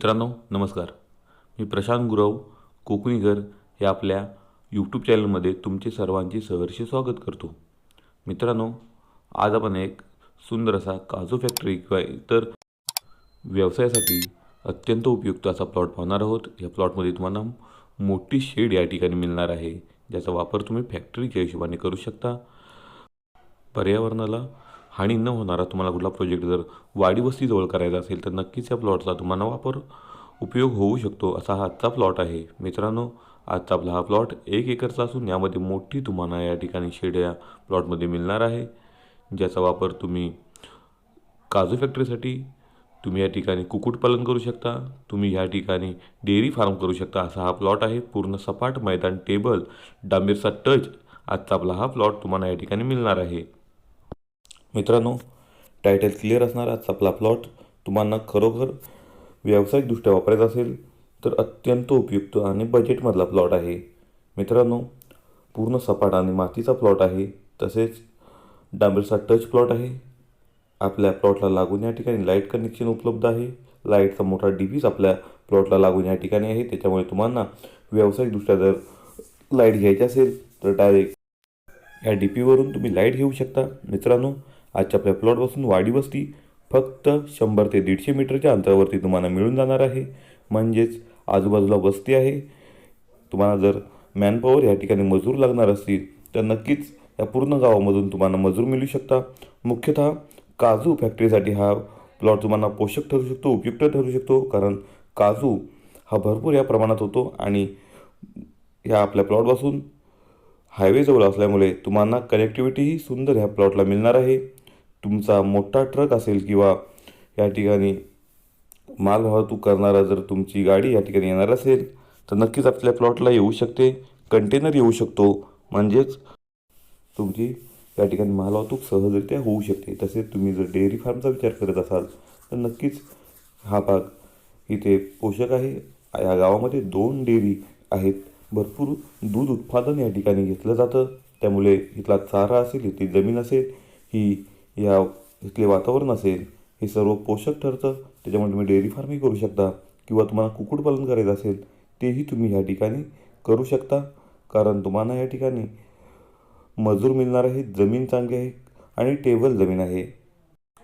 मित्रांनो नमस्कार. मी प्रशांत गुरव कोकणीघर या आपल्या यूट्यूब चॅनलमध्ये तुमचे सर्वांचे सहर्ष स्वागत करतो. मित्रांनो आज आपण एक सुंदर असा काजू फॅक्टरी किंवा इतर व्यवसायासाठी अत्यंत उपयुक्त असा प्लॉट पाहणार आहोत. या प्लॉटमध्ये तुम्हाला मोठी शेड या ठिकाणी मिळणार आहे ज्याचा वापर तुम्ही फॅक्टरीच्या हिशोबाने करू शकता. पर्यावरणाला हानी न होणारा तुम्हाला कुठला प्रोजेक्ट जर वाडी वस्तीजवळ करायचा असेल तर नक्कीच या प्लॉटचा तुम्हाला वापर उपयोग होऊ शकतो असा हा आजचा प्लॉट आहे. मित्रांनो आजचा आपला हा प्लॉट एक एकरचा असून यामध्ये मोठी तुम्हाला या ठिकाणी शेड या प्लॉटमध्ये मिळणार आहे. ज्याचा वापर तुम्ही काजू फॅक्टरीसाठी तुम्ही या ठिकाणी कुक्कुटपालन करू शकता तुम्ही या ठिकाणी डेअरी फार्म करू शकता असा हा प्लॉट आहे. पूर्ण सपाट मैदान टेबल डांबीरचा टच आजचा आपला हा प्लॉट तुम्हाला या ठिकाणी मिळणार आहे. मित्रांनो टायटल क्लिअर असणारा आजचा आपला प्लॉट तुम्हाला खरोखर व्यावसायिकदृष्ट्या वापरायचा असेल तर अत्यंत उपयुक्त आणि बजेटमधला प्लॉट आहे. मित्रांनो पूर्ण सपाट आणि मातीचा प्लॉट आहे. तसेच डांबरचा टच प्लॉट आहे. आपल्या प्लॉटला लागून या ठिकाणी लाइट कनेक्शन उपलब्ध आहे. लाईटचा मोठा डिव्हीस आपल्या प्लॉटला लागून या ठिकाणी आहे. त्याच्यामुळे तुम्हाला व्यावसायिकदृष्ट्या जर लाइट घ्यायची असेल तर डायरेक्ट या डी पीवरून तुम्ही लाइट घेऊ शकता. मित्रांनो आजच्या आपल्या प्लॉटपासून वाडी वस्ती फक्त शंभर ते दीडशे मीटरच्या अंतरावरती तुम्हाला मिळून जाणार आहे. म्हणजेच आजूबाजूला वस्ती आहे. तुम्हाला जर मॅनपॉवर या ठिकाणी मजूर लागणार असतील तर नक्कीच या पूर्ण गावामधून तुम्हाला मजूर मिळू शकता. मुख्यतः काजू फॅक्टरीसाठी हा प्लॉट तुम्हाला पोषक ठरू शकतो उपयुक्त ठरू शकतो. कारण काजू हा भरपूर या प्रमाणात होतो आणि या आपल्या प्लॉटपासून हायवेजवळ असल्यामुळे तुम्हाला कनेक्टिव्हिटीही सुंदर ह्या प्लॉटला मिळणार आहे. तुमचा मोठा ट्रक असेल किंवा या ठिकाणी माल वाहतूक करणारा जर तुमची गाडी या ठिकाणी येणार असेल तर नक्कीच आपल्या प्लॉटला येऊ शकते कंटेनर येऊ शकतो. म्हणजेच तुमची या ठिकाणी मालवाहतूक सहजरित्या होऊ शकते. तसेच तुम्ही जर डेअरी फार्मचा विचार करत असाल तर नक्कीच हा भाग इथे पोषक आहे. या गावामध्ये दोन डेअरी आहेत. भरपूर दूध उत्पादन या ठिकाणी घेतलं जातं. त्यामुळे इथला चारा असेल इथली जमीन असेल ही या इथले वातावरण असेल हे सर्व पोषक ठरतं. त्याच्यामुळे तुम्ही डेअरी फार्मिंग करू शकता किंवा तुम्हाला कुक्कुटपालन करायचं असेल तेही तुम्ही ह्या ठिकाणी करू शकता. कारण तुम्हाला या ठिकाणी मजूर मिळणार आहे जमीन चांगली आहे आणि टेबल जमीन आहे.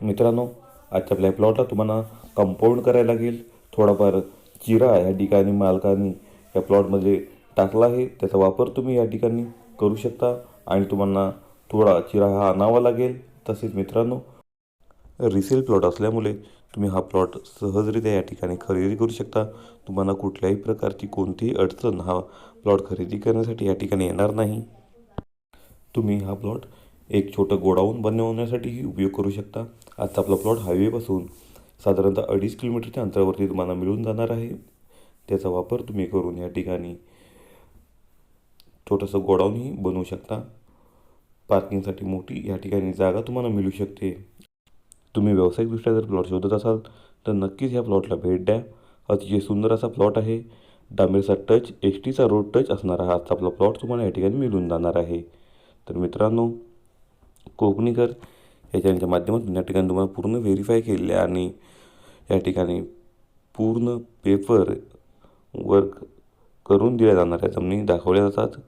मित्रांनो आजच्या आपल्या प्लॉटला तुम्हाला कंपाऊंड करायला लागेल. थोडाफार चिरा या ठिकाणी मालकाने या प्लॉटमध्ये टाकला आहे. त्याचा वापर तुम्ही या ठिकाणी करू शकता आणि तुम्हाला थोडा चिरा हा आणावा लागेल. तसेच मित्रांनो रिसेल प्लॉट असल्यामुळे तुम्ही हा प्लॉट सहजरित्या या ठिकाणी खरेदी करू शकता. तुम्हाला कुठल्याही प्रकारची कोणतीही अडचण हा प्लॉट खरेदी करण्यासाठी या ठिकाणी येणार नाही. तुम्ही हा प्लॉट एक छोटं गोडाऊन बनवण्यासाठीही उपयोग करू शकता. आजचा आपला प्लॉट हायवेपासून साधारणतः अडीच किलोमीटरच्या अंतरावरती तुम्हाला मिळून जाणार आहे. त्याचा वापर तुम्ही करून या ठिकाणी छोटंसं गोडाऊनही बनवू शकता. पार्किंगसाठी मोठी या ठिकाणी जागा तुम्हाला मिळू शकते. तुम्ही व्यावसायिकदृष्ट्या जर प्लॉट शोधत असाल तर नक्कीच ह्या प्लॉटला भेट द्या. अतिशय सुंदर असा प्लॉट आहे. डांबेरचा टच एस टीचा रोड टच असणारा हा आजचा आपला प्लॉट तुम्हाला या ठिकाणी मिळून जाणार आहे. तर मित्रांनो कोकणीकर या चॅनलच्या माध्यमातून या ठिकाणी तुम्हाला पूर्ण व्हेरीफाय केलेले आणि या ठिकाणी पूर्ण पेपर वर्क करून दिल्या जाणाऱ्या जमिनी दाखवल्या जातात.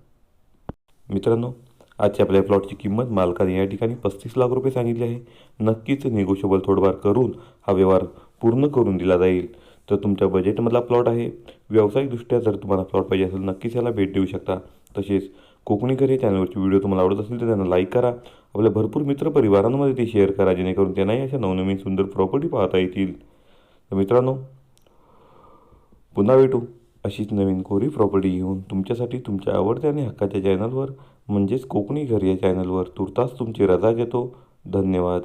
मित्रांनो आजच्या आपल्या प्लॉटची किंमत मालकाने या ठिकाणी पस्तीस लाख रुपये सांगितली आहे. नक्कीच निगोशिएबल थोडंफार करून हा व्यवहार पूर्ण करून दिला जाईल. तर तुमच्या बजेटमधला प्लॉट आहे. व्यावसायिकदृष्ट्या जर तुम्हाला प्लॉट पाहिजे असेल नक्कीच याला भेट देऊ शकता. तसेच कोकणीकर या चॅनलवरची व्हिडिओ तुम्हाला आवडत असेल तर त्यांना लाईक करा. आपल्या भरपूर मित्रपरिवारांमध्ये ते शेअर करा जेणेकरून त्यांनाही अशा नवनवीन सुंदर प्रॉपर्टी पाहता येतील. तर मित्रांनो पुन्हा भेटू अशीच नवीन कोरी प्रॉपर्टी घेऊन. तुमच्यासाठी तुमच्या आवडत्या आणि हक्काच्या चॅनलवर म्हणजेच कोकणी घर या चॅनलवर तुर्तास तुमची रजा घेतो. धन्यवाद.